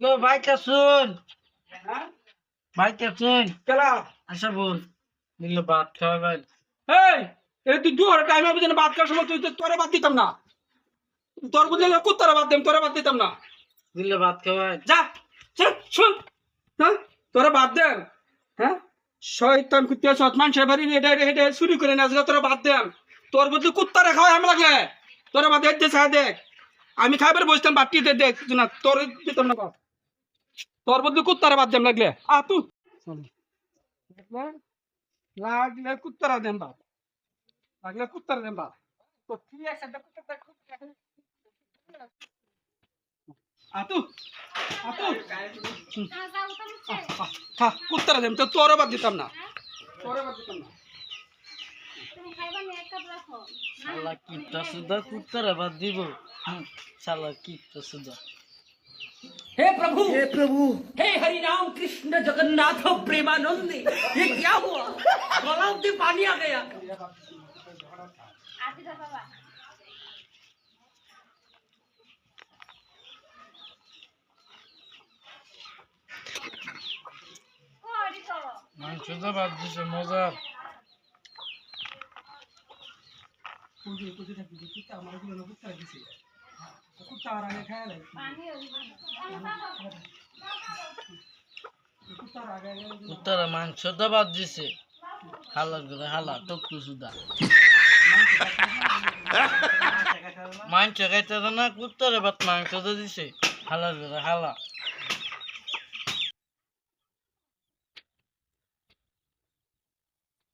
লো ভাইটা শুন ভাইটা শুন কেলা? আচ্ছা বল। দিলে ভাত খাওয়াবেন এই এই তুই দু হাজার টাইম হবে যেন বাদ করার সময় তুই তোরে বাদ দিতাম না। তোর বুঝলে কুত্তারা তোরে বাদ দিতাম না। দিলে ভাত খাওয়াবেন যা শুন হ্যাঁ? তোরা বাদ দেন। হ্যাঁ? শয়তান কুত্তিয়া সৎ মানুষের বাড়ি এটা এটা চুরি করে না তোরা বাদ দেন। তোর বদলে কুত্তারে খাওয়াই আমি লাগলে তোরা দেখ চা দেখ। আমি খাইবার বসতাম বাটিতে দেখ না তোর দিতাম না বাদ তোর বদলে কুত্তারে বাদ দেম লাগলে। আ তুই লাগলে লাগলে কুত্তারা দেন বাদ। লাগলে কুত্তারা দেন বাদ। তো কি আতু আতু খা কুত্তারা দেম। তো তোর বাদ দিতাম না। তোর বাদ দিতাম না। শালা কিপটা সুদা কুত্তারা ভাত দিব। শালা কিপটা সুদা। हे प्रभु हे प्रभु हे हरि राम कृष्ण जगन्नाथ प्रेमानंद ये क्या हुआ गलाव से पानी आ गया মাংসটা ভাত দিছে মজার কুজি কুজি থাকি কুত্তা আমার গুলো কুত্তা দিছে আর আগে খায় আগে কুত্তারা মাংসটা ভাত দিছে। হালা করে হালা টকটু সুদা। মাংস খাইতে তো না কুত্তারে ভাত মাংসটা দিছে। হালা করে হালা।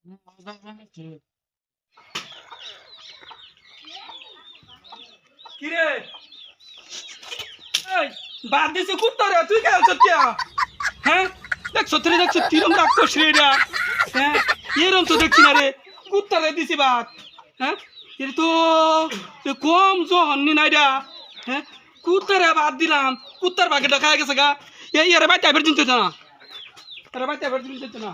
মজা বাদ দিছে কুত্তা রে তুই কেন সত্যিয়া হ্যাঁ? দেখ, সত্যি দেখ, সত্যি রকম রাগ রে এটা। হ্যাঁ? এরম তো দেখছি না রে। কুত্তা রে দিছি বাদ। হ্যাঁ? তো কম জহন্নি না এটা হ্যাঁ? কুত্তারে বাদ দিলাম। কুত্তার বাকেটা খায় গেছে গা। এই এর বাইতে আবার চিনতে না। এর বাইতে আবার চিনতে না।